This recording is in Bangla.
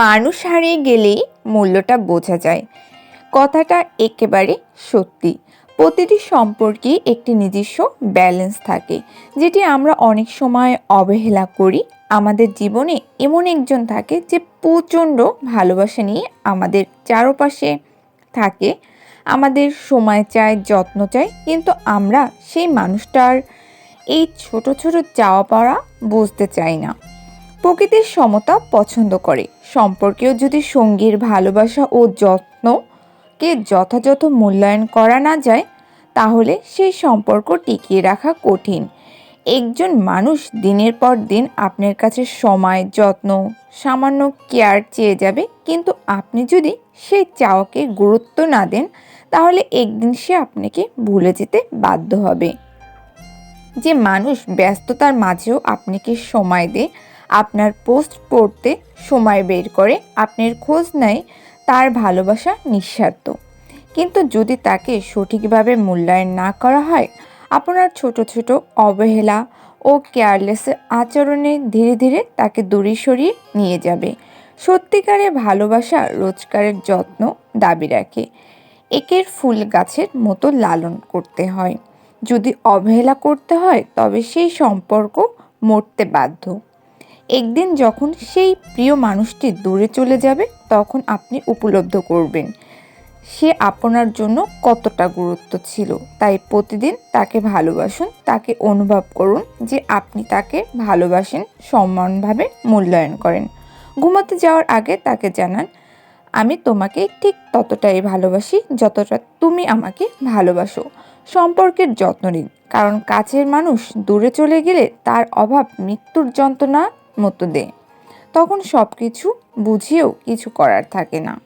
মানুষ হারিয়ে গেলেই মূল্যটা বোঝা যায়। কথাটা একেবারে সত্যি। প্রতিটি সম্পর্কে একটি নিজস্ব ব্যালেন্স থাকে, যেটি আমরা অনেক সময় অবহেলা করি। আমাদের জীবনে এমন একজন থাকে যে প্রচণ্ড ভালোবাসা নিয়ে আমাদের চারপাশে থাকে। আমাদের সময় চায়, যত্ন চায়, কিন্তু আমরা সেই মানুষটার এই ছোট ছোট চাওয়া পাওয়া বুঝতে চাই না। প্রকৃতির সমতা পছন্দ করে। সম্পর্কেও যদি সঙ্গীর ভালোবাসা ও যত্নকে যথাযথ মূল্যায়ন করা না যায়, তাহলে সেই সম্পর্ক টিকিয়ে রাখা কঠিন। একজন মানুষ দিনের পর দিন আপনার কাছে সময়, যত্ন, সামান্য কেয়ার চেয়ে যাবে, কিন্তু আপনি যদি সেই চাওয়াকে গুরুত্ব না দেন, তাহলে একদিন সে আপনাকে ভুলে যেতে বাধ্য হবে। যে মানুষ ব্যস্ততার মাঝেও আপনাকে সময় দেয় আপনার পোস্ট পড়তে সময় বের করে, আপনার খোঁজ নেয়, তার ভালোবাসা নিঃস্বার্থ। কিন্তু যদি তাকে সঠিকভাবে মূল্যায়ন না করা হয়, আপনার ছোট ছোট অবহেলা ও কেয়ারলেস আচরণে ধীরে ধীরে তাকে দূরে সরিয়ে নিয়ে যাবে। সত্যিকারে ভালোবাসা রোজগারের যত্ন দাবি রাখে। একের ফুল গাছের মতো লালন করতে হয়। যদি অবহেলা করতে হয়, তবে সেই সম্পর্ক মরতে বাধ্য। একদিন যখন সেই প্রিয় মানুষটি দূরে চলে যাবে, তখন আপনি উপলব্ধ করবেন। সে আপনার জন্য কতটা গুরুত্ব ছিল। তাই প্রতিদিন তাকে ভালোবাসুন, তাকে অনুভব করুন যে আপনি তাকে ভালোবাসেন সম্মানভাবে মূল্যায়ন করেন। ঘুমাতে যাওয়ার আগে তাকে জানান, আমি তোমাকে ঠিক ততটাই ভালোবাসি যতটা তুমি আমাকে ভালোবাসো। সম্পর্কের যত্ন নিন, কারণ কাছের মানুষ দূরে চলে গেলে তার অভাব মৃত্যুর যন্ত্রণা মতো দে। তখন সব কিছু বুঝিয়েও কিছু করার থাকে না।